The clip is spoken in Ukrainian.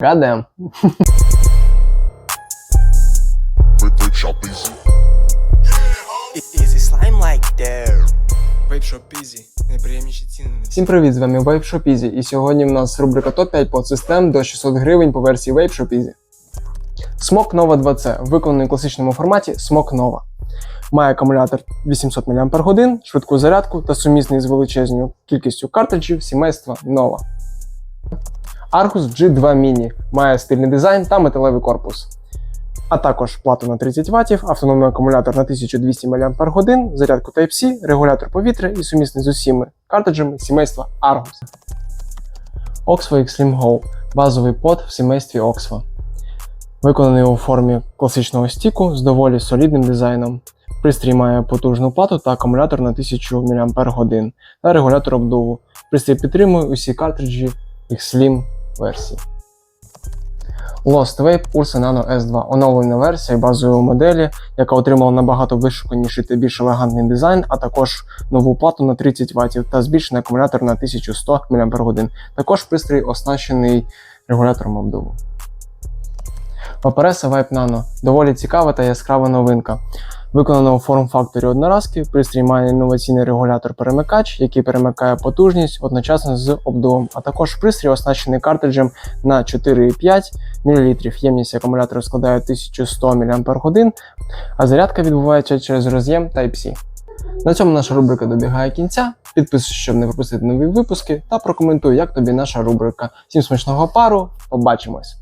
Гадем. Ціни. Всім привіт, з вами Easy. І сьогодні в нас рубрика топ-5 подсистем до 600 гривень по версії Easy. Smok Nova 2C, виконаний в класичному форматі Smok Nova. Має акумулятор 800 мАч, швидку зарядку та сумісний з величезною кількістю картриджів сімейства Nova. Argus G2 Mini має стильний дизайн та металевий корпус. А також плату на 30 Вт, автономний акумулятор на 1200 мАч, зарядку Type-C, регулятор повітря і сумісний з усіма картриджами сімейства Argus. Oxfo Extreme Go базовий под в сімействі Oxfo. Виконаний у формі класичного стіку з доволі солідним дизайном. Пристрій має потужну плату та акумулятор на 1000 мАч та регулятор обдуву. Пристрій підтримує усі картриджі X-Slim версії. Lost Vape Ursa Nano S2 оновлена версія базової моделі, яка отримала набагато вишуканіший та більш елегантний дизайн, а також нову плату на 30 Вт та збільшений акумулятор на 1100 мАч. Також пристрій оснащений регулятором обдуву. Vaporesa Vibe Nano доволі цікава та яскрава новинка. Виконана у форм-факторі одноразки, пристрій має інноваційний регулятор-перемикач, який перемикає потужність одночасно з обдувом, а також пристрій оснащений картриджем на 4,5 мл. Ємність акумулятора складає 1100 мАч, а зарядка відбувається через роз'єм Type-C. На цьому наша рубрика добігає кінця. Підписуйся, щоб не пропустити нові випуски, та прокоментуй, як тобі наша рубрика. Всім смачного пару, побачимось!